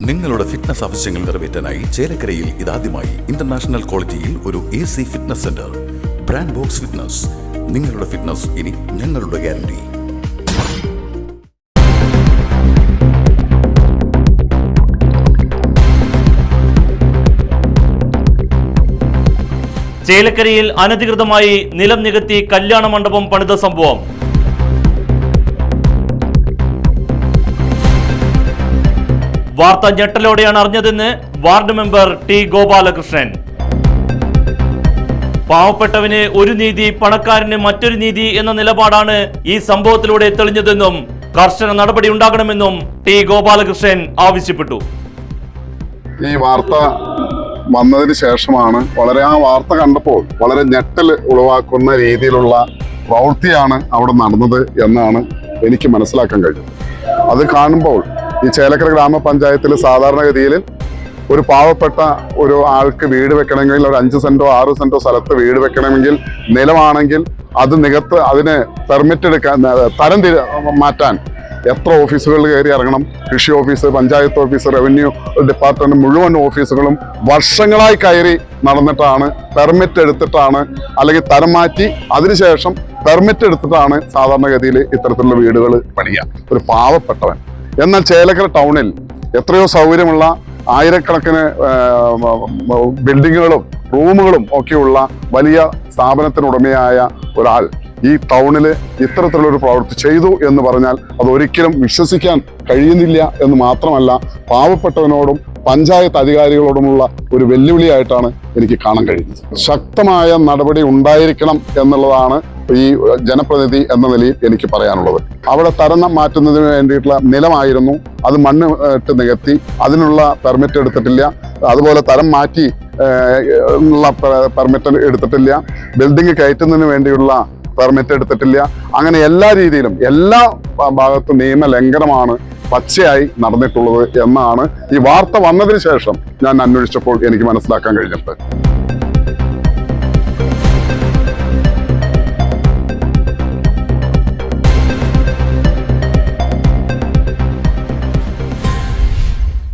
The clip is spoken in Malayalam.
നിങ്ങളുടെ ഫിറ്റ്നസ് ആവശ്യങ്ങൾ നിറവേറ്റാനായി ചേലക്കരയിൽ ഇതാദ്യമായി ഇന്റർനാഷണൽ ക്വാളിറ്റിയിൽ ഒരു A C fitness centre brand Box fitness നിങ്ങളുടെ ഫിറ്റ്നസ് ഇനി ഞങ്ങളുടെ ഗ്യാരണ്ടി ചേലക്കരയിൽ അനധികൃതമായി നിലം നികത്തി കല്യാണ മണ്ഡപം പണിത സംഭവം. വാർത്ത ഞെട്ടലോടെയാണ് അറിഞ്ഞതെന്ന് വാർഡ് മെമ്പർ ടി ഗോപാലകൃഷ്ണൻ. പാവപ്പെട്ടവന് ഒരു നീതി പണക്കാരന് മറ്റൊരു നീതി എന്ന നിലപാടാണ് ഈ സംഭവത്തിലൂടെ തെളിഞ്ഞതെന്നും കർശന നടപടി ഉണ്ടാകണമെന്നും ടി ഗോപാലകൃഷ്ണൻ ആവശ്യപ്പെട്ടു. ഈ വാർത്ത വന്നതിന് ശേഷമാണ് വളരെ ആ വാർത്ത കണ്ടപ്പോൾ വളരെ ഞെട്ടൽ ഉളവാക്കുന്ന രീതിയിലുള്ള പ്രവൃത്തിയാണ് അവിടെ നടന്നത് എന്നാണ് എനിക്ക് മനസ്സിലാക്കാൻ കഴിഞ്ഞത്. അത് കാണുമ്പോൾ ഈ ചേലക്കര ഗ്രാമപഞ്ചായത്തിൽ സാധാരണഗതിയിൽ ഒരു പാവപ്പെട്ട ഒരു ആൾക്ക് വീട് വെക്കണമെങ്കിൽ ഒരു അഞ്ച് സെന്റോ ആറ് സെന്റോ സ്ഥലത്ത് വീട് വെക്കണമെങ്കിൽ നിലമാണെങ്കിൽ അത് നികത്ത് അതിന് പെർമിറ്റ് എടുക്കാൻ തരം മാറ്റാൻ എത്ര ഓഫീസുകളിൽ കയറി ഇറങ്ങണം? കൃഷി office panchayat office revenue department മുഴുവൻ ഓഫീസുകളും വർഷങ്ങളായി കയറി നടന്നിട്ടാണ് പെർമിറ്റ് എടുത്തിട്ടാണ് അല്ലെങ്കിൽ തരം മാറ്റി അതിനുശേഷം പെർമിറ്റ് എടുത്തിട്ടാണ് സാധാരണഗതിയിൽ ഇത്തരത്തിലുള്ള വീടുകൾ പണിയുക. ഒരു പാവപ്പെട്ടവൻ. എന്നാൽ ചേലക്കര ടൗണിൽ എത്രയോ സൗകര്യമുള്ള ആയിരക്കണക്കിന് ബിൽഡിങ്ങുകളും റൂമുകളും ഒക്കെയുള്ള വലിയ സ്ഥാപനത്തിനുടമയായ ഒരാൾ ഈ ടൗണിൽ ഇത്തരത്തിലുള്ളൊരു പ്രവൃത്തി ചെയ്തു എന്ന് പറഞ്ഞാൽ അത് ഒരിക്കലും വിശ്വസിക്കാൻ കഴിയുന്നില്ല എന്ന് മാത്രമല്ല പാവപ്പെട്ടവനോടും പഞ്ചായത്ത് അധികാരികളോടുമുള്ള ഒരു വെല്ലുവിളിയായിട്ടാണ് എനിക്ക് കാണാൻ കഴിയുന്നത്. ശക്തമായ നടപടി ഉണ്ടായിരിക്കണം എന്നുള്ളതാണ് ഈ ജനപ്രതിനിധി എന്ന നിലയിൽ എനിക്ക് പറയാനുള്ളത്. അവിടെ തരണം മാറ്റുന്നതിന് വേണ്ടിയിട്ടുള്ള നിലമായിരുന്നു. അത് മണ്ണ് ഇട്ട് നികത്തി അതിനുള്ള പെർമിറ്റ് എടുത്തിട്ടില്ല. അതുപോലെ തരം മാറ്റി ഉള്ള പെർമിറ്റ് എടുത്തിട്ടില്ല. ബിൽഡിംഗ് കയറ്റുന്നതിന് വേണ്ടിയുള്ള പെർമിറ്റ് എടുത്തിട്ടില്ല. അങ്ങനെ എല്ലാ രീതിയിലും എല്ലാ ഭാഗത്തും നിയമ ലംഘനമാണ് പച്ചയായി നടന്നിട്ടുള്ളത് എന്നാണ് ഈ വാർത്ത വന്നതിന് ശേഷം ഞാൻ അന്വേഷിച്ചപ്പോൾ എനിക്ക് മനസ്സിലാക്കാൻ കഴിഞ്ഞിട്ട്